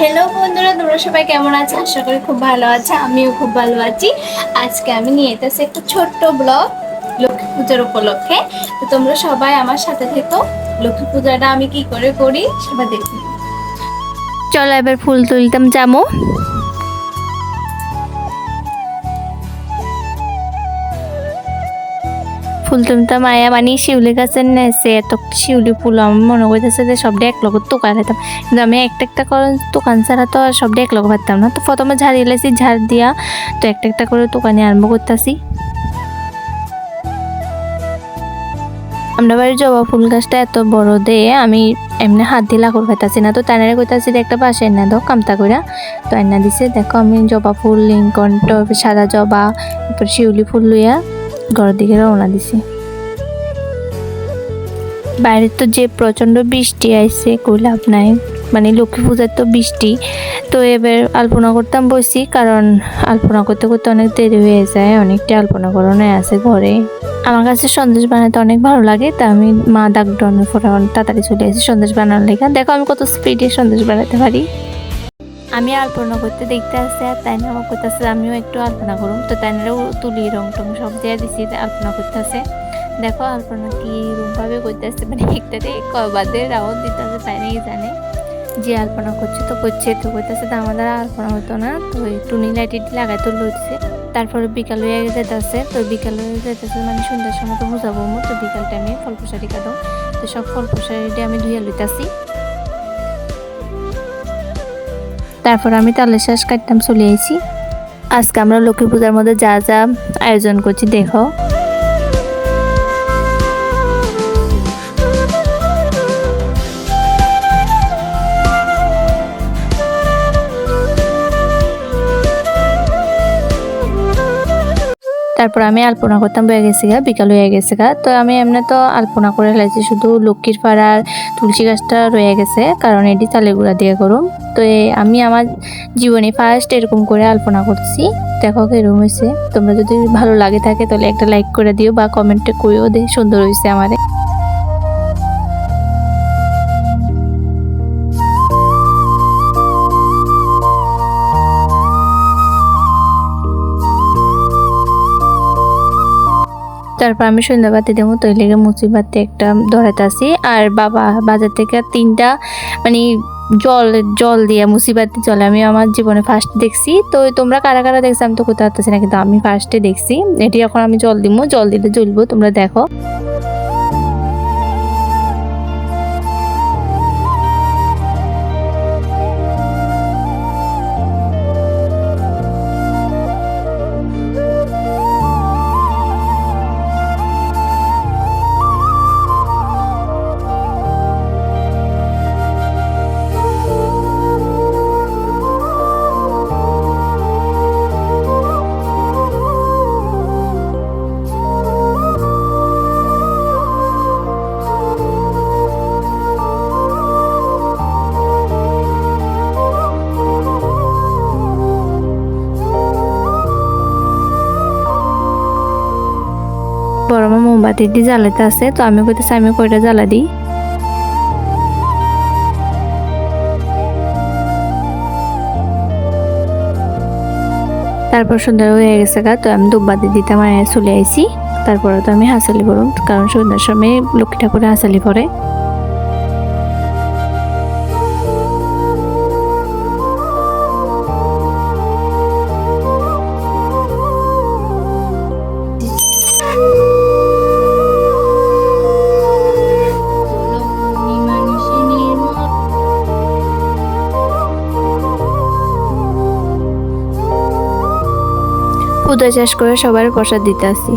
Hello বন্ধুরা, তোমরা সবাই কেমন আছো? আশা করি খুব ভালো আছে, আমিও খুব ভালো আছি। আজকে আমি নিয়ে এসেছি একটা ছোট্ট ব্লগ, লক্ষ্মী পূজার উপলক্ষে। তো তোমরা সবাই আমার সাথে থেকো। লক্ষ্মী পূজাটা আমি কি করে করি সেটা দেখো। চলো এবার ফুল তুলতাম যাব ফুল তুলতাম আয়া মানে শিউলি গাছের নেছে, এত শিউলি ফুল আমার মনে করতেছে যে সবটা এক লগত তোকা খেতাম কিন্তু আমি একটা একটা করে দোকান ছাড়া তো আর সবটা এক লগে পারতাম না। তো প্রথমে ঝাড়িয়ে লেছি ঝাড় দিয়া তো একটা একটা করে দোকানে আরম্ভ করতেছি। আমরা বাড়ির জবা ফুল গাছটা এত বড় দিয়ে আমি এমনি হাত দিয়ে লাকড় খাইতাছি না। তো তানারে কইতাছি একটা পাশে এনে দাও কামতা কইরা। তো এনে দিছে, দেখো আমি জবা ফুল লিঙ্কন সাদা জবা, তারপর শিউলি ফুল লইয়া ঘরের দিকে রওনা দিছি। বাইরে তো যে প্রচণ্ড বৃষ্টি আইছে, কই লাভ নাই। মানে লক্ষ্মী পূজার তো বৃষ্টি। তো এবার আলপনা করতাম বসি কারণ আলপনা করতে করতে অনেক দেরি হয়ে যায়, অনেকটা আলপনা করানো আছে ঘরে। আমার কাছে সন্দেশ বানাতে অনেক ভালো লাগে, তা আমি মা দাগ ডনের ফোটা তাড়াতাড়ি চলে এসেছি সন্দেশ বানানোর লেখা দেখো আমি কত স্পিডে সন্দেশ বানাতে পারি। আমি আলপনা করতে দেখতে আসছে, আর তাই না করতেছে আমিও একটু আলপনা করুম। তো তাই নাও তুলি রং টং সব দিয়ে দিছি আলপনা করতেছে। দেখো আলপনা কি রুম ভাবে করতেছে মানে একটাতে কবাদের রাউন্ড দিতেছে তাই নাই জানে। যে আলপনা করছে তো করছে, তো করতেছে তো আমাদের আলপনা হতো না, তো টুনি লাইট লাগাই তো লইছে তারপরে বিকাল হয়ে যেতেছে তো বিকাল হয়ে যেতেছে মানে সন্ধ্যার সময় তো বুঝাবো তো বিকাল টাইমে ফল প্রসারি কাটো তো সব ফল প্রসারিটা আমি ধুয়ে লইতাছি। তারপর আমি তালের শ্বাস কাটতাম, চলে আইছি। আজকে আমরা লক্ষ্মী পূজার মধ্যে যা যা আয়োজন করছি, দেখো। তারপর আমি আলপনা করতাম, বয়ে গেছি গা, বিকাল হয়ে গেছে গা। তো আমি এমনি তো আলপনা করে ফেলেছি, শুধু লক্ষ্মীর পাড়ার তুলসী গাছটা রয়ে গেছে, কারণ এটি তালে গুঁড়া দিয়ে করুম তো আমি আমার জীবনে ফার্স্ট এরকম করে আলপনা করছি। দেখো এরকম হয়েছে। তোমরা যদি ভালো লাগে থাকে, তাহলে একটা লাইক করে দিও বা কমেন্টে করেও দে সুন্দর হয়েছে আমারে। তারপর আমি সন্ধ্যাবাতি দেবো তৈরি লেগে মুসিবাতি একটা আসি। আর বাবা, বাজার থেকে তিনটা মানে জল জল দিয়ে মুসিবাতি জল আমি আমার জীবনে ফার্স্ট দেখছি। তো তোমরা কারা কারা দেখছি আমি তো কোথাও আসতেছি না, কিন্তু আমি ফার্স্টে দেখছি। এটি এখন আমি জল দিব জল দিলে জ্বলবো, তোমরা দেখো। মোমবাতি দিয়ে জ্বালাতে আছে, তো আমি কইতেছি, আমি কয়টা জ্বালা দিই? তারপর সন্ধ্যা হয়ে গেছে গা, তো আমি দুব্বাতি দিতে আমার চলে আইছি। তারপরে তো আমি হাসালি করুন কারণ সন্ধ্যার সময় লক্ষ্মী ঠাকুরে হাসালি পরে পূজা চাষ করে সবার প্রসাদ দিতে আসি।